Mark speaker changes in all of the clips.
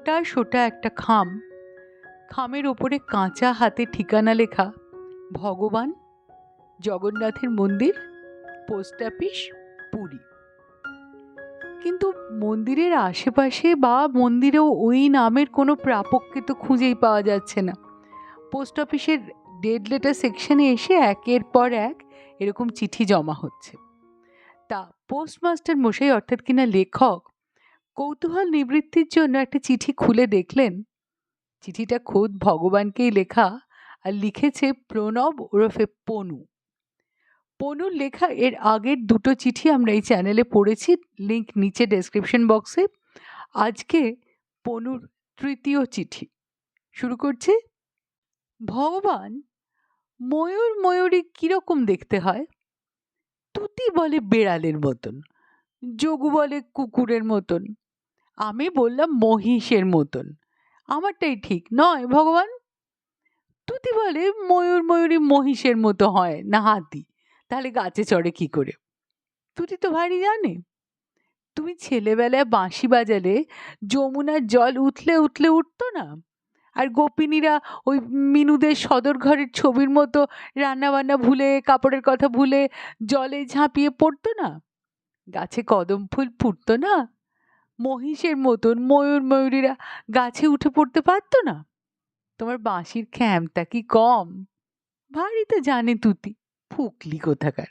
Speaker 1: মোটা সোটা একটা খাম। খামের ওপরে কাঁচা হাতে ঠিকানা লেখা, ভগবান, জগন্নাথের মন্দির, পোস্ট অফিস, পুরী। কিন্তু মন্দিরের আশেপাশে বা মন্দিরেও ওই নামের কোনো প্রাপককে তো খুঁজেই পাওয়া যাচ্ছে না। পোস্ট অফিসের ডেড লেটার সেকশনে এসে একের পর এক এরকম চিঠি জমা হচ্ছে। তা পোস্টমাস্টার মশাই অর্থাৎ কিনা লেখক কৌতূহল নিবৃত্তির জন্য একটা চিঠি খুলে দেখলেন। চিঠিটা খোদ ভগবানকেই লেখা আর লিখেছে প্রণব ওরফে পনু। পনুর লেখা এর আগের দুটো চিঠি আমরা এই চ্যানেলে পড়েছি, লিংক নিচে ডেসক্রিপশন বক্সে আজকে পনুর তৃতীয় চিঠি। শুরু করছে। ভগবান, ময়ূর ময়ূরী কীরকম দেখতে হয়? তুতি বলে বেড়ালের মতন যোগু বলে কুকুরের মতন। আমি বললাম মহিষের মতন। আমারটাই ঠিক, নয় ভগবান? তুতি বলে ময়ূর ময়ূরী মহিষের মতো হয়, না হাতি। তাহলে গাছে চড়ে কি করে? তুতি তো ভারী জানে। তুমি ছেলেবেলায় বাঁশি বাজালে যমুনার জল উঠলে উঠলে উঠতো না? আর গোপিনীরা ওই মিনুদের সদর ঘরের ছবির মতো রান্নাবান্না ভুলে, কাপড়ের কথা ভুলে, জলে ঝাঁপিয়ে পড়তো না? গাছে কদম ফুল ফুটতো না? মহিষের মতন ময়ূর ময়ূরীরা গাছে উঠে পড়তে পারতো না। তোমার বাঁশির খ্যামটা কি কম? ভারী তো জানে তুতি, ফুকলি কোথাকার।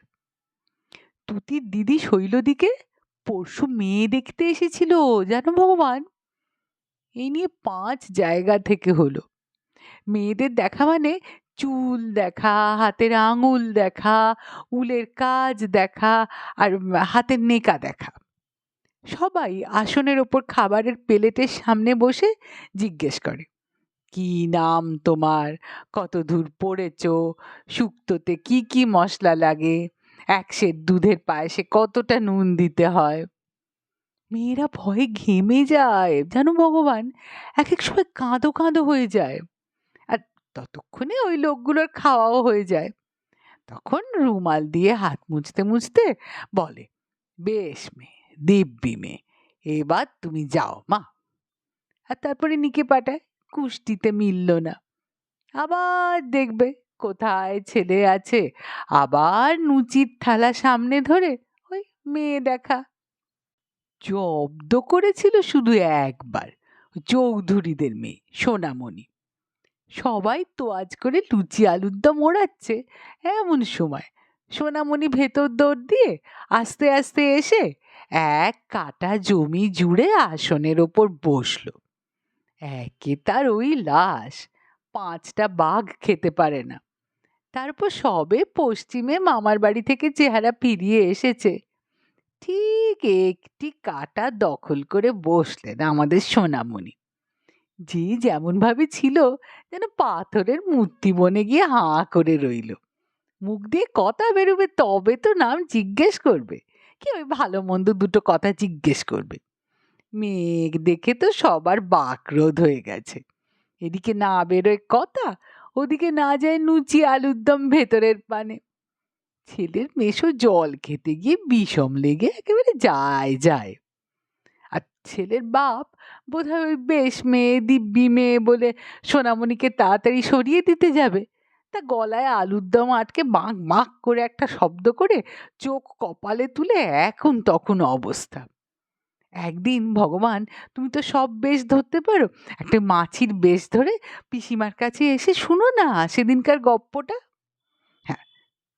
Speaker 1: তুতির দিদি শৈলদিকে পরশু মেয়ে দেখতে এসেছিল, জানো ভগবান? এই নিয়ে পাঁচ জায়গা থেকে হলো। মেয়েদের দেখা মানে চুল দেখা, হাতের আঙুল দেখা, উলের কাজ দেখা, আর হাতের নেকা দেখা। সবাই আসনের ওপর খাবারের প্লেটের সামনে বসে জিজ্ঞেস করে, কি নাম তোমার? কত দূর পড়েছ? শুক্তোতে কি কি মশলা লাগে? এক সের দুধের পায়েসে কতটা নুন দিতে হয়? মেয়েরা ভয়ে ঘেমে যায়, জানো ভগবান? এক এক সময় কাঁদো কাঁদো হয়ে যায়। আর ততক্ষণে ওই লোকগুলোর খাওয়াও হয়ে যায়। তখন রুমাল দিয়ে হাত মুছতে মুছতে বলে, বেশ মেয়ে দিব্যি মেয়ে এবার তুমি যাও, মা। আর তারপরে নিকে পাঠায়, কুষ্টিতে মিলল না। আবার দেখবে কোথায় ছেলে আছে। আবার নুচির থালা সামনে ধরে ওই মেয়ে দেখা। জব্দ করেছিল শুধু একবার, চৌধুরীদের মেয়ে, সোনামণি। সবাই তোয়াজ করে লুচি আলুর দম ওড়াচ্ছে এমন সময়। সোনামণি ভেতর দৌড় দিয়ে আস্তে আস্তে এসে এক কাটা জমি জুড়ে আসনের ওপর বসল। একে তার ওই লাশ, পাঁচটা বাঘ খেতে পারে না। তারপর সবে পশ্চিমে মামার বাড়ি থেকে চেহারা ফিরিয়ে এসেছে। ঠিক একটি কাটা দখল করে বসলেন আমাদের সোনামণি। যে যেমনভাবে ছিল, যেন পাথরের মূর্তি বনে গিয়ে হাঁ করে রইল। মুখ দিয়ে কথা বেরোবে তবে তো নাম জিজ্ঞেস করবে। কি ওই ভালো মন্দ দুটো কথা জিজ্ঞেস করবে। মেঘ দেখে তো সবার বাকরোধ হয়ে গেছে। এদিকে না বেরোয় কথা, ওদিকে না যায় নুচি আলুর দম ভেতরের পানে। ছেলের মেশো জল খেতে গিয়ে বিষম লেগে একেবারে যায় যায়। আর ছেলের বাপ বোধহয় ওই বেশ মেয়ে, দিব্যি মেয়ে বলে সোনামণিকে তাড়াতাড়ি সরিয়ে দিতে যাবে। তা গলায় আলুর দম আটকে বাঁক বাঁক করে একটা শব্দ করে চোখ কপালে তুলে এখন তখন অবস্থা। একদিন ভগবান, তুমি তো সব বেশ ধরতে পারো। একটা মাছির বেশ ধরে পিসিমার কাছে এসে শুনো না সেদিনকার গপ্পটা। হ্যাঁ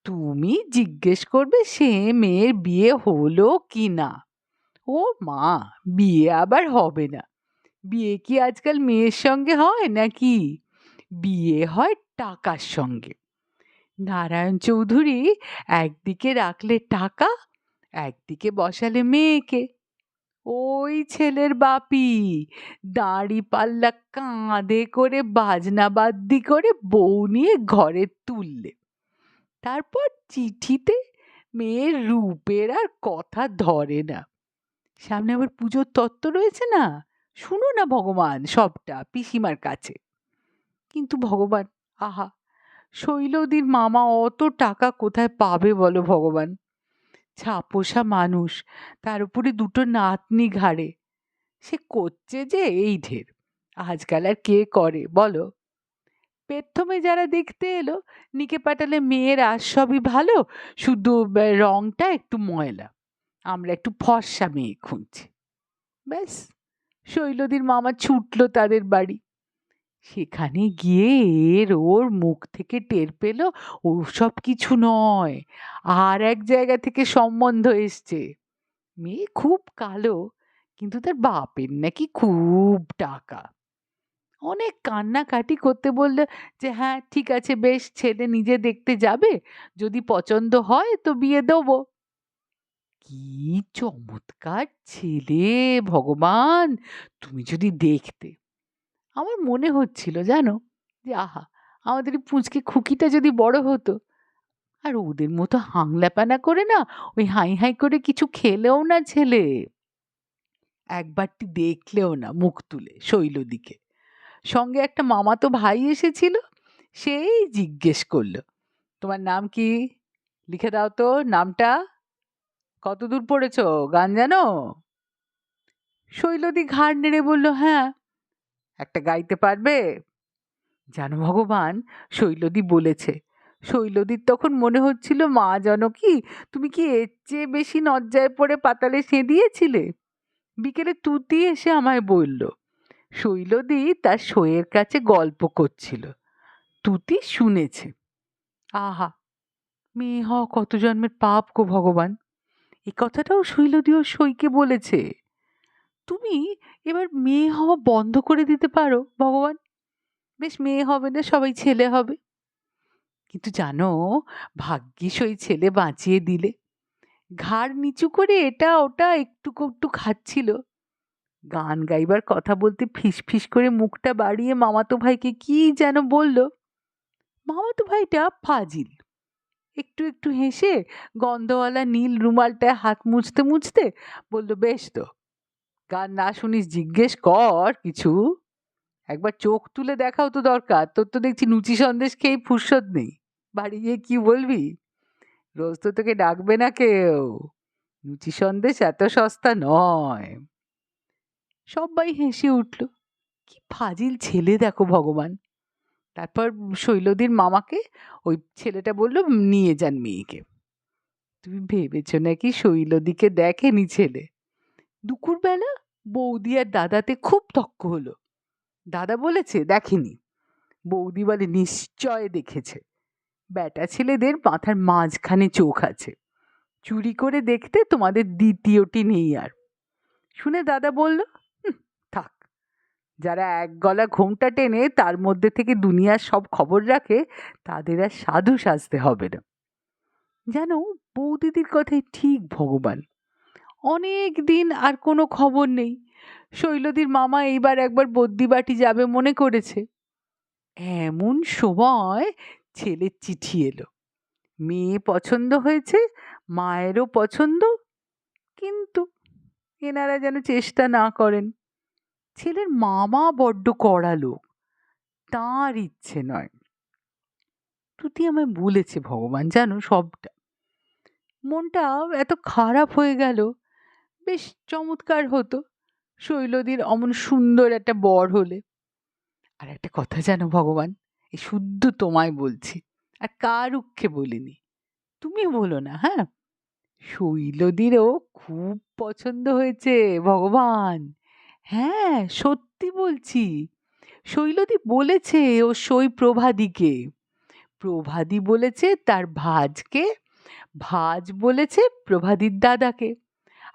Speaker 1: তুমি জিজ্ঞেস করবে সে মেয়ের বিয়ে হলো কি না? ও মা, বিয়ে আবার হবে না। বিয়ে কি আজকাল মেয়ের সঙ্গে হয় নাকি? বিয়ে হয় টাকার সঙ্গে। নারায়ণ চৌধুরী একদিকে রাখলে টাকা, একদিকে বসালে মেয়েকে। ওই ছেলের বাপি দাঁড়ি পাল্লা কাঁধে করে, বাজনা বাদ্যি করে বউ নিয়ে ঘরে তুললে। তারপর চিঠিতে মেয়ের রূপের আর কথা ধরে না। সামনে আবার পুজোর তত্ত্ব রয়েছে না? শুনো না ভগবান সবটা পিসিমার কাছে। কিন্তু ভগবান আহা, শৈলদির মামা অত টাকা কোথায় পাবে বলো ভগবান? ছাপোষা মানুষ, তার উপরে দুটো নাতনি ঘাড়ে। সে করছে যে এই ঢের, আজকাল আর কে করে বলো? প্রথমে যারা দেখতে এলো, নিকে পাটালে মেয়ের আর সবই ভালো, শুধু রংটা একটু ময়লা। আমরা একটু ফর্সা মেয়ে খুঁজছি। ব্যাস, শৈলদির মামা ছুটলো তাদের বাড়ি। সেখানে গিয়ে এর ওর মুখ থেকে টের পেল ওসব কিছু নয়। আর এক জায়গা থেকে সম্বন্ধ এসছে। মেয়ে খুব কালো, কিন্তু তার বাপের নাকি খুব টাকা। অনেক কান্নাকাটি করতে বলল যে হ্যাঁ ঠিক আছে, বেশ, ছেলে নিজে দেখতে যাবে। যদি পছন্দ হয় তো বিয়ে দেবো। কি চমৎকার ছেলে ভগবান! তুমি যদি দেখতে আমার মনে হচ্ছিল জানো? যে আহা, আমাদের এই পুঁচকে খুকিটা যদি বড় হতো, আর ওদের মতো হাংলাপানা করে না, ওই হাই হাই করে কিছু খেলেও না ছেলে। একবারটি দেখলেও না মুখ তুলে শৈলদিকে। সঙ্গে একটা মামাতো ভাই এসেছিল, সেই জিজ্ঞেস করল, তোমার নাম কি? লিখে দাও তো নামটা। কত দূর পড়েছো, গান জানো? শৈলদি ঘাড় নেড়ে বলল হ্যাঁ একটা গাইতে পারবে? জানো ভগবান, শৈলদি বলেছে। শৈলদির তখন মনে হচ্ছিল, মা জানো কি, তুমি কি এর চেয়ে বেশি নজ্জায় পড়ে পাতালে সেঁদিয়েছিলে? বিকেলে তুতি এসে আমায় বলল, শৈলদি তার সইয়ের কাছে গল্প করছিল। তুতি শুনেছে। আহা, মেয়ে হওয়া কত জন্মের পাপ গো ভগবান। এ কথাটাও শৈলদি ও সইকে বলেছে। তুমি এবার মেয়ে হওয়া বন্ধ করে দিতে পারো, ভগবান। বেশ, মেয়ে হবে না, সবাই ছেলে হবে। কিন্তু জানো, ভাগ্যিস ওই ছেলে বাঁচিয়ে দিলে। ঘাড় নিচু করে এটা ওটা একটু একটু খাচ্ছিল। গান গাইবার কথা বলতে ফিস ফিস করে মুখটা বাড়িয়ে মামাতো ভাইকে কি যেন বলল, মামাতো ভাইটা ফাজিল। একটু একটু হেসে গন্ধওয়ালা নীল রুমালটায় হাত মুছতে মুছতে বলল, বেশ তো গান না শুনিস জিজ্ঞেস কর কিছু। একবার চোখ তুলে দেখাও তো দরকার। তোর তো দেখছি লুচি সন্দেশ খেয়ে ফুরসত নেই। বাড়ি গিয়ে কি বলবি? রোজ তো তোকে ডাকবে না কেউ। লুচি সন্দেশ এত সস্তা নয়। সবাই হেসে উঠল, কি ফাজিল ছেলে দেখো ভগবান। তারপর শৈলদীর মামাকে ওই ছেলেটা বলল, নিয়ে যান মেয়েকে। তুমি ভেবেছো নাকি শৈলদিকে দেখেনি ছেলে? দুপুরবেলা বৌদি আর দাদাতে খুব তক্ক হলো। দাদা বলেছে, দেখেনি। বৌদি বলে, নিশ্চয় দেখেছে। ব্যাটা ছেলেদের মাথার মাঝখানে চোখ আছে। চুরি করে দেখতে তোমাদের দ্বিতীয়টি নেই আর। শুনে দাদা বলল থাক। যারা এক গলা ঘোমটা টেনে তার মধ্যে থেকে দুনিয়ার সব খবর রাখে, তাদের আর সাধু সাজতে হবে না। জানো বৌদিদির কথাই ঠিক ভগবান অনেক দিন আর কোনো খবর নেই। শৈলদির মামা এইবার একবার বদ্যিবাটি যাবে মনে করেছে। এমন সময় ছেলের চিঠি এলো। মেয়ে পছন্দ হয়েছে, মায়েরও পছন্দ, কিন্তু এনারা যেন চেষ্টা না করেন। ছেলের মামা বড্ড কড়া লোক, তাঁর ইচ্ছে নয়। তুতি আমায় বলেছে ভগবান জানো সবটা। মনটা এত খারাপ হয়ে গেল। বেশ চমৎকার হতো। শৈলদির অমন সুন্দর একটা বর হলে। আর একটা কথা জানো ভগবান, এই শুদ্ধ তোমায় বলছি, আর কার উক্ষে বলিনি। তুমি বলো না হ্যাঁ? শৈলদিরও খুব পছন্দ হয়েছে, ভগবান। হ্যাঁ সত্যি বলছি। শৈলদি বলেছে ও সই প্রভাদিকে। প্রভাদি বলেছে তার ভাজকে, ভাজ বলেছে প্রভাদির দাদাকে।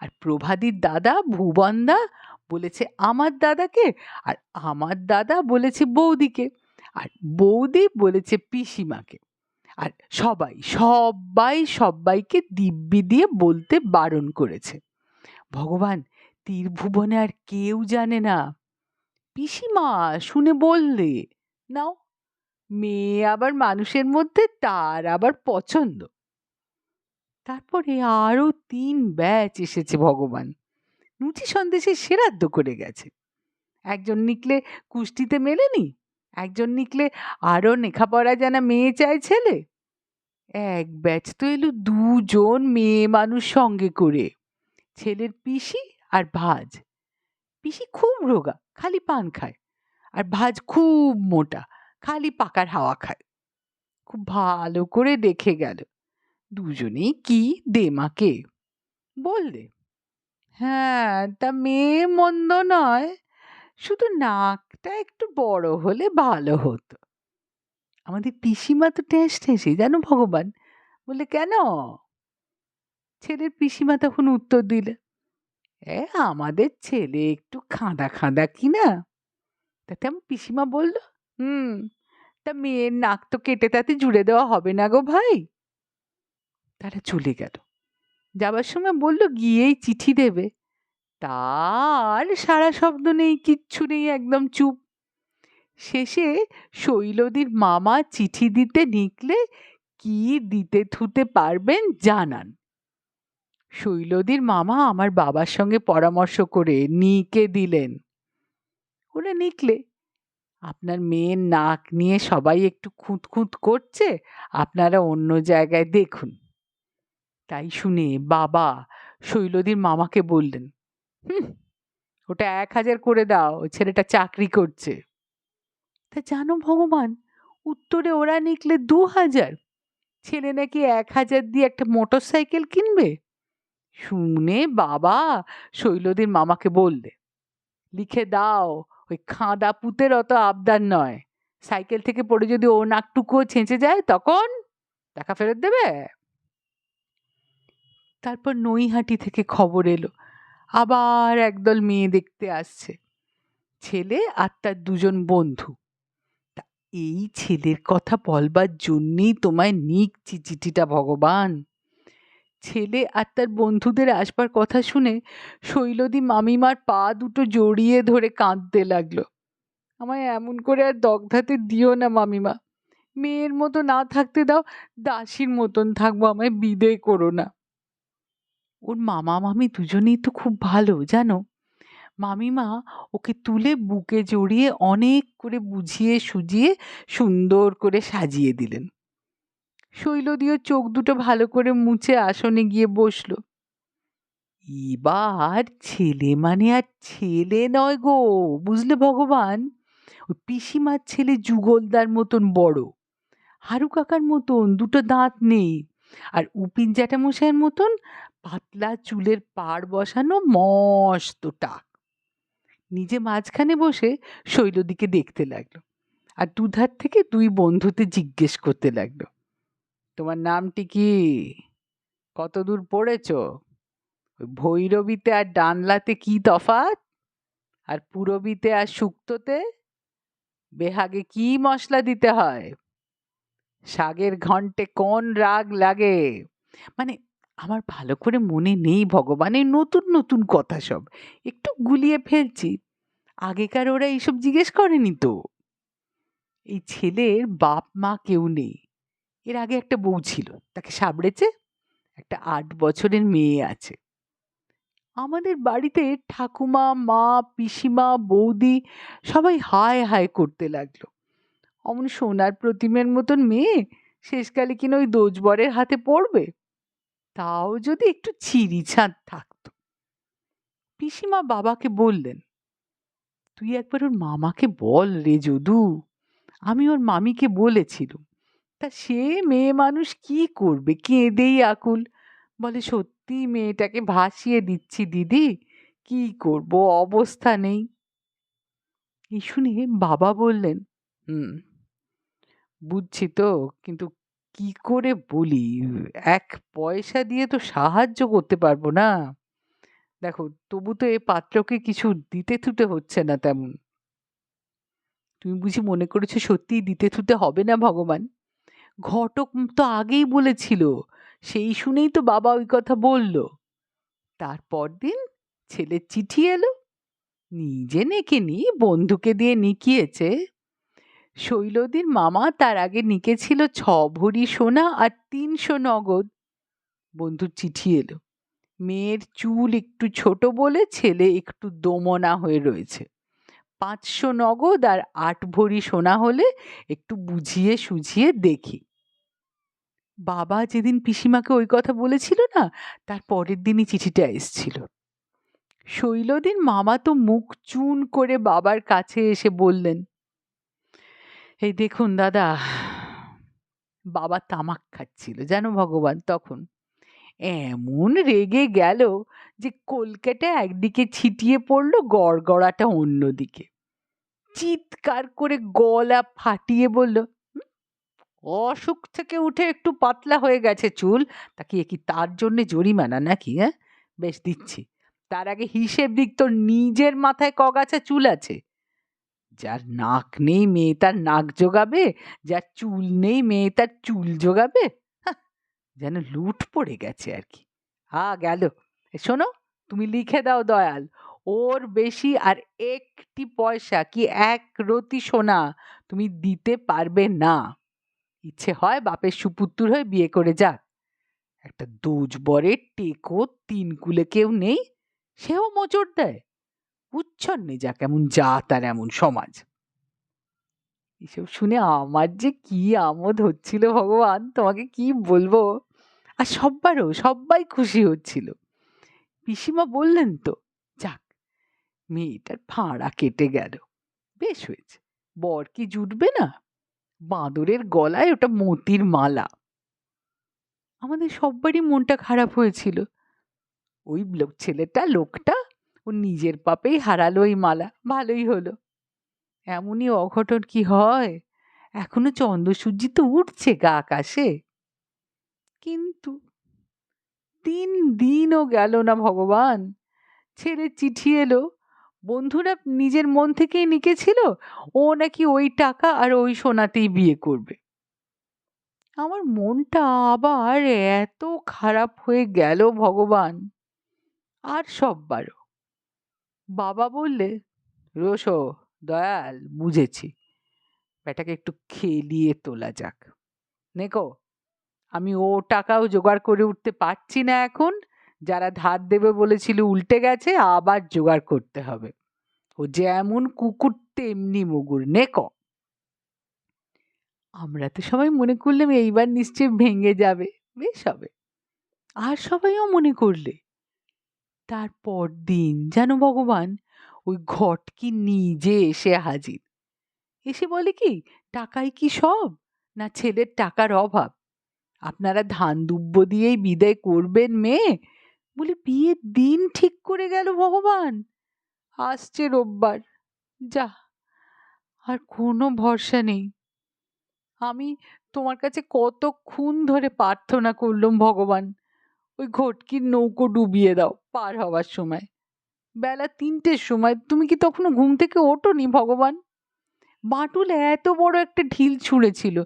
Speaker 1: আর প্রভাদির দাদা ভুবনদা বলেছে আমার দাদাকে আর আমার দাদা বলেছে বৌদিকে আর বৌদি বলেছে পিসিমাকে। আর সবাই সবাই, সবাইকে দিব্যি দিয়ে বলতে বারণ করেছে। ভগবান তীরভুবনে আর কেউ জানে না। পিসিমা, শুনে বললে, নাও। মেয়ে আবার মানুষের মধ্যে, তার আবার পছন্দ। তারপরে আরও তিন ব্যাচ এসেছে ভগবান। লুচি সন্দেশে সেরাদ্দ করে গেছে। একজন নিকলে কুষ্টিতে মেলেনি, একজন নিকলে আরও লেখাপড়া জানা মেয়ে চায় ছেলে। এক ব্যাচ তো এলো দুজন মেয়ে মানুষ সঙ্গে করে, ছেলের পিসি আর ভাজ। পিসি খুব রোগা, খালি পান খায়, আর ভাজ খুব মোটা, খালি পাকার হাওয়া খায়। খুব ভালো করে দেখে গেল। দুজনেই কি দে দেমাকে বললে হ্যাঁ তা মেয়ে মন্দ নয়। শুধু নাকটা একটু বড় হলে ভালো হতো। আমাদের পিসিমা তো ঠেস ঠেসে জানো ভগবান? বলে কেন? ছেলের পিসিমা তখন উত্তর দিলে, এ, আমাদের ছেলে একটু খাঁদা খাঁদা কি না? তাতে আমার পিসিমা বলল, হুম, তা মেয়ের নাক তো কেটে তাতে জুড়ে দেওয়া হবে না গো ভাই। তারা চলে গেল। যাবার সময় বলল, গিয়েই চিঠি দেবে। তার সারা শব্দ নেই, কিচ্ছু নেই, একদম চুপ। শেষে শৈলদীর মামা চিঠি দিতে নিকলে কি দিতে থুতে পারবেন জানান। শৈলদীর মামা আমার বাবার সঙ্গে পরামর্শ করে নিকে দিলেন। ওরা নিকলে, আপনার মেয়ের নাক নিয়ে সবাই একটু খুঁত খুঁত করছে, আপনারা অন্য জায়গায় দেখুন। তাই শুনে বাবা শৈলদীর মামাকে বললেন, হুম, ওটা এক হাজার করে দাও, ছেলেটা চাকরি করছে। তা জানো ভগবান, উত্তরে ওরা নিকলে দু হাজার, ছেলে নাকি এক হাজার দিয়ে একটা মোটর সাইকেল কিনবে? শুনে বাবা শৈলদীর মামাকে বললে, লিখে দাও, ওই খাঁদা পুতের অত আবদার নয়, সাইকেল থেকে পড়ে যদি ও নাকটুকুও ছেঁচে যায় তখন টাকা ফেরত দেবে? তারপর নৈহাটি থেকে খবর এলো। আবার একদল মেয়ে দেখতে আসছে। ছেলে আর তার দুজন বন্ধু। তা এই ছেলের কথা বলবার জন্যেই তোমায় নিকছি চিঠিটা, ভগবান। ছেলে আর তার বন্ধুদের আসবার কথা শুনে শৈলদী মামিমার পা দুটো জড়িয়ে ধরে কাঁদতে লাগল। আমায় এমন করে আর দগ্ধাতে দিও না মামিমা। মেয়ের মতো না থাকতে দাও, দাসীর মতন থাকব, আমায় বিদয় করো না। ওর মামা, মামি দুজনেই তো খুব ভালো, জানো? মামিমা ওকে তুলে বুকে জড়িয়ে অনেক করে বুঝিয়ে সুজিয়ে সুন্দর করে সাজিয়ে দিলেন। শৈল শৈলদীয় চোখ দুটো ভালো করে মুছে আসনে গিয়ে বসল। এবার ছেলে মানে আর ছেলে নয় গো, বুঝলে ভগবান? ওই পিসিমার ছেলে যুগলদার মতন বড়, হারু কাকার মতন, দুটো দাঁত নেই, আর উপিন জ্যাঠামশাইয়ের মতন পাতলা চুলের পাড় বসানো মস্ত টাক। নিজে মাঝখানে বসে শৈলদিকে দেখতে লাগল আর দুধার থেকে দুই বন্ধুতে জিজ্ঞেস করতে লাগল, তোমার নামটি কি? কত দূর পড়েছ? ওই ভৈরবীতে আর ডানলাতে কি তফাৎ? আর পুরবীতে আর শুক্তোতে বেহাগে কি মশলা দিতে হয়? শাগের ঘন্টে কোন রাগ লাগে? মানে আমার ভালো করে মনে নেই ভগবানের নতুন নতুন কথা সব। একটু গুলিয়ে ফেলছি। আগেকার ওরা এইসব জিজ্ঞেস করেনি তো। এই ছেলের বাপ মা কেউ নেই। এর আগে একটা বউ ছিল, তাকে সাবড়েছে। একটা আট বছরের মেয়ে আছে। আমাদের বাড়িতে ঠাকুমা, মা, পিসিমা, বৌদি সবাই হায় হায় করতে লাগল। অমন সোনার প্রতিমের মতন মেয়ে শেষকালে কিনা ওই দোজবরের হাতে পড়বে? তাও যদি একটু চিরি ছাঁদ থাকতো। পিসিমা বাবাকে বললেন, তুই একবার ওর মামাকে বল রে যদু। আমি ওর মামিকে বলেছিলুম। তা সে মেয়ে মানুষ কি করবে? কেঁদেই আকুল। বলে, সত্যি মেয়েটাকে ভাসিয়ে দিচ্ছি দিদি। কি করব? অবস্থা নেই। এই শুনে বাবা বললেন, হুম, বুঝছি তো, কিন্তু কি করে বলি? এক পয়সা দিয়ে তো সাহায্য করতে পারব না। দেখো, তবু তো এ পাত্রকে কিছু দিতে থুতে হচ্ছে না তেমন। তুমি বুঝি মনে করেছ সত্যিই দিতে থুতে হবে না ভগবান? ঘটক তো আগেই বলেছিল, সেই শুনেই তো বাবা ওই কথা বলল। তারপর দিন ছেলের চিঠি এলো, নিজে নেকে নি বন্ধুকে দিয়ে নিকিয়েছে। শৈলদীর মামা তার আগে নিকেছিল ছ ভরি সোনা আর তিনশো নগদ। বন্ধুর চিঠি এলো। মেয়ের চুল একটু ছোট বলে ছেলে একটু দোমনা হয়ে রয়েছে। পাঁচশো নগদ আর আট ভরি সোনা হলে একটু বুঝিয়ে সুঝিয়ে দেখি। বাবা যেদিন পিসিমাকে ওই কথা বলেছিল না, তার পরের দিনই চিঠিটা এসছিল। শৈলদিন মামা তো মুখ চুন করে বাবার কাছে এসে বললেন এই দেখুন দাদা, বাবা তামাক খাচ্ছিল, যেন ভগবান তখন। এমন রেগে গেল যে কলকাতা একদিকে ছিটিয়ে পড়ল গড়গড়াটা অন্যদিকে। চিৎকার করে গলা ফাটিয়ে বলল অসুখ থেকে উঠে একটু পাতলা হয়ে গেছে চুল, তা কি কি তার জন্যে জরিমানা নাকি হ্যাঁ বেশ, দিচ্ছি। তার আগে হিসেব দিক, তোর নিজের মাথায় কগাছা চুল আছে? যার নাক নেই মেয়ে তার নাক জোগাবে, যার চুল নেই মেয়ে তার চুল জোগাবে। যেন লুট পড়ে গেছে আর কি। আ গেল। শোনো, তুমি লিখে দাও দয়াল, ওর বেশি আর একটি পয়সা কি এক রতি সোনা তুমি দিতে পারবে না। ইচ্ছে হয় বাপের সুপুত্তুর হয়ে বিয়ে করে যাক। একটা দুজ বরের টেকো তিন কুলে কেউ নেই, সেও মোচড় দেয়। উচ্ছন্নে যা, কেমন জাত আর এমন সমাজ। এসব শুনে আমার যে কি আমোদ হচ্ছিল ভগবান, তোমাকে কি বলব? আর সব্বারও সবাই খুশি হচ্ছিল। পিসিমা বললেন তো, যাক, মেয়েটার ফাঁড়া কেটে গেল। বেশ হয়েছে। বর কি জুটবে না? বাঁদরের গলায় ওটা মতির মালা। আমাদের সব্বারই মনটা খারাপ হয়েছিল। ওই লোক, ছেলেটা, লোকটা ও নিজের পাপেই হারালো এই মালা। ভালোই হলো। এমনই অঘটন কি হয়? এখনও চন্দ্রসূর্যি তো উঠছে গা আকাশে। কিন্তু তিন দিনও গেল না ভগবান। ছেলের চিঠি এলো, বন্ধুরা, নিজের মন থেকেই নিকেছিল ও নাকি ওই টাকা আর ওই সোনাতেই বিয়ে করবে। আমার মনটা আবার এত খারাপ হয়ে গেল ভগবান। আর সববারও। বাবা বললে, রোশো, দয়াল, বুঝেছি। বেটাকে একটু খেলিয়ে তোলা যাক। নেকো, আমি ও টাকাও জোগাড় করে উঠতে পারছি না এখন। যারা ধার দেবে বলেছিল উল্টে গেছে, আবার জোগাড় করতে হবে। ও যেমন কুকুর, তেমনি মুগুর। নেকো! আমরা তো সবাই মনে করলাম এইবার নিশ্চয়ই ভেঙে যাবে। বেশ হবে। আর সবাইও মনে করলে? তারপর দিন যেন ভগবান ওই ঘটকি নিজে এসে হাজির। এসে বলে কি, টাকাই কি সব? না ছেলের টাকার অভাব? আপনারা ধান দুব্য দিয়েই বিদায় করবেন মেয়ে? বলে, বিয়ের দিন ঠিক করে গেল ভগবান। আসছে রোববার। যা, আর কোনো ভরসা নেই। আমি তোমার কাছে কতক্ষণ ধরে প্রার্থনা করলাম ভগবান। ওই ঘটকির নৌকো ডুবিয়ে দাও পার হওয়ার সময়। বেলা তিনটের সময়, তুমি কি তখনও ঘুম থেকে ওঠোনি ভগবান? বাঁটুল এত বড় একটা ঢিল ছুঁড়েছিল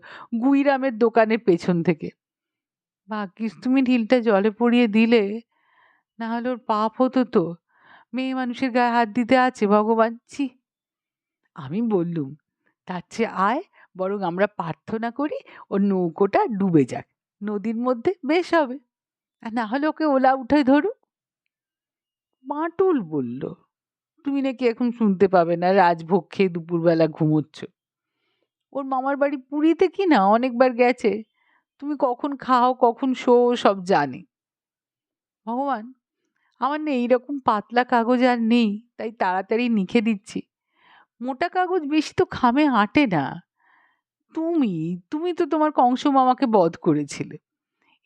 Speaker 1: গুইরামের দোকানের পেছন থেকে। ভাগ্যিস তুমি ঢিলটা জলে পড়িয়ে দিলে, না হলে ওর পাপ হতো তো। মেয়ে মানুষের গায়ে হাত দিতে আছে ভগবান, ছি। আমি বললুম, তার চেয়ে আয়, বরং আমরা প্রার্থনা করি ওর নৌকোটা ডুবে যাক, নদীর মধ্যে বেশ হবে। আর না হলে ওকে ওলা উঠে ধরুক মাটুল বলল, তুমি নাকি এখন শুনতে পাবে না, রাজভোগ খেয়ে দুপুরবেলা ঘুমোচ্ছ। ওর মামার বাড়ি পুরীতে কি না? অনেকবার গেছে। তুমি কখন খাও, কখন শো, সব জানে। ভগবান, আমার না এইরকম পাতলা কাগজ আর নেই, তাই তাড়াতাড়ি লিখে দিচ্ছি। মোটা কাগজ বেশি তো খামে, আটে না। তুমি তুমি তো তোমার কংস মামাকে বধ করেছিলে।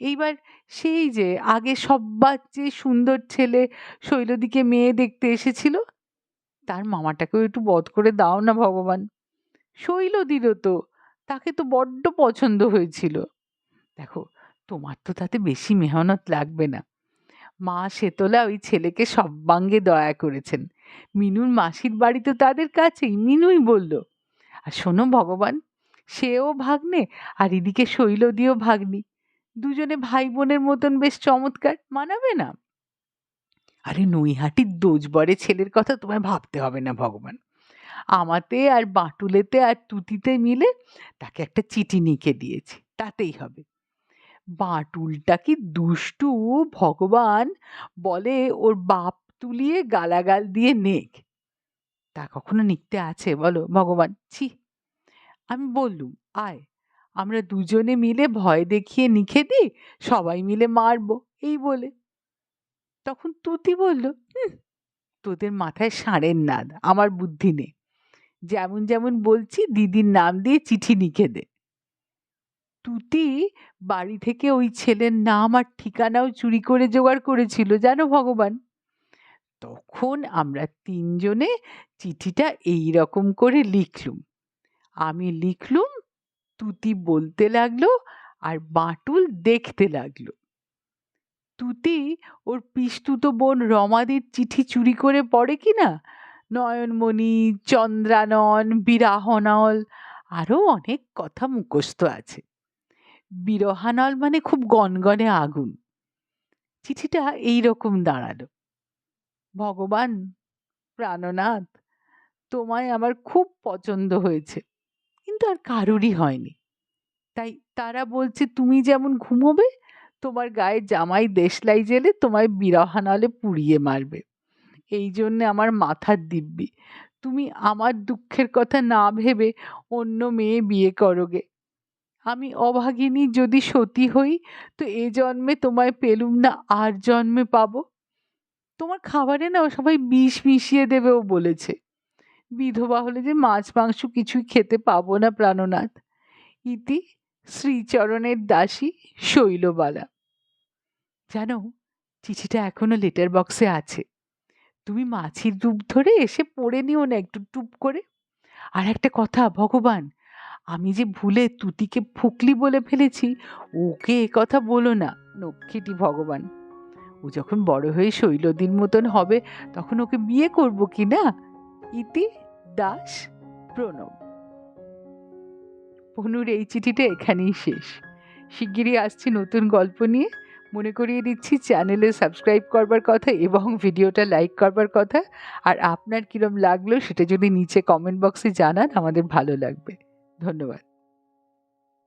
Speaker 1: এইবার সেই যে আগে সব্বার চেয়ে সুন্দর ছেলে শৈলদিকে মেয়ে দেখতে এসেছিল, তার মামাটাকেও একটু বধ করে দাও না ভগবান। শৈলদিরও তো, তাকে তো বড্ড পছন্দ হয়েছিল। দেখো, তোমার তো তাতে বেশি মেহনত লাগবে না। মা শেতলা ওই ছেলেকে সব্বাঙ্গে দয়া করেছেন। মিনুর মাসির বাড়ি তো তাদের কাছেই, মিনুই বলল। আর শোনো ভগবান, সেও ভাগ্নে, আর এদিকে শৈলদিও ভাগ্নি। দুজনে ভাই বোনের মতন বেশ চমৎকার, মানাবে না? আরে নৈহাটির দোজবরে ছেলের কথা তোমায় ভাবতে হবে না, ভগবান। আমাতে আর বাঁটুলেতে আর তুতিতে মিলে তাকে একটা চিঠি লিখে দিয়েছি, তাতেই হবে। বাঁটুলটা কি দুষ্টু, ভগবান? বলে ওর বাপ তুলিয়ে গালাগাল দিয়ে নেক। তা কখনো নিকতে আছে? বলো, ভগবান। ছি, আমি বললুম, আয়। আমরা দুজনে মিলে ভয় দেখিয়ে নিখে দিই সবাই মিলে মারবো, এই বলে। তখন তুতি বলল তোদের মাথায় ষাঁড়ের নাদ, আমার বুদ্ধি নেই। যেমন যেমন বলছি, দিদির নাম দিয়ে চিঠি লিখে দে তুতি বাড়ি থেকে ওই ছেলের নাম আর ঠিকানাও চুরি করে জোগাড় করেছিল, জানো ভগবান? তখন আমরা তিনজনে চিঠিটা এই রকম করে লিখলুম। আমি লিখলুম তুতি বলতে লাগল আর বাঁটুল দেখতে লাগল। তুতি ওর পিস্তুতো বোন রমাদির চিঠি চুরি করে পড়ে কি না? নয়নমণি, চন্দ্রানন, বিরাহনল আরও অনেক কথা মুখস্থ আছে। বিরহানল মানে খুব গনগনে আগুন। চিঠিটা এই রকম দাঁড়াল। ভগবান, প্রাণনাথ, তোমায় আমার খুব পছন্দ হয়েছে। কিন্তু আর কারুরই হয়নি। তাই তারা বলছে, তুমি যেমন ঘুমোবে, তোমার গায়ে জামাই দেশলাই জেলে তোমায় বিরহানলে পুড়িয়ে মারবে। এই জন্যে আমার মাথার দিব্যি। তুমি আমার দুঃখের কথা না ভেবে অন্য মেয়ে বিয়ে করোগে। আমি অভাগিনী যদি সতী হই, তো এ জন্মে তোমায় পেলুম না, আর জন্মে পাবো? তোমার খাবারে না সবাই বিষ মিশিয়ে দেবেও বলেছে। বিধবা হলে যে মাছ, মাংস কিছুই খেতে পাবো না প্রাণনাথ। ইতি শ্রীচরণের দাসী শৈলবালা। জানো, চিঠিটা এখনও লেটার বক্সে আছে। তুমি মাছির রূপ ধরে এসে পড়ে নিও না একটু টুপ করে। আর একটা কথা, ভগবান, আমি যে ভুলে তুতিকে ফুকলি বলে ফেলেছি, ওকে এ কথা বলো না, নক্ষীটি ভগবান। ও যখন বড় হয়ে শৈলদিন মতন হবে, তখন ওকে বিয়ে করব কি না? ইতি দাস প্রণব। পনুর এই চিঠিটা এখানেই শেষ। শিগগিরই আসছি নতুন গল্প নিয়ে। মনে করিয়ে দিচ্ছি, চ্যানেলে সাবস্ক্রাইব করবার কথা এবং ভিডিওটা লাইক করবার কথা। আর আপনার কীরম লাগল সেটা যদি নিচে কমেন্ট বক্সে জানান, আমাদের ভালো লাগবে। ধন্যবাদ।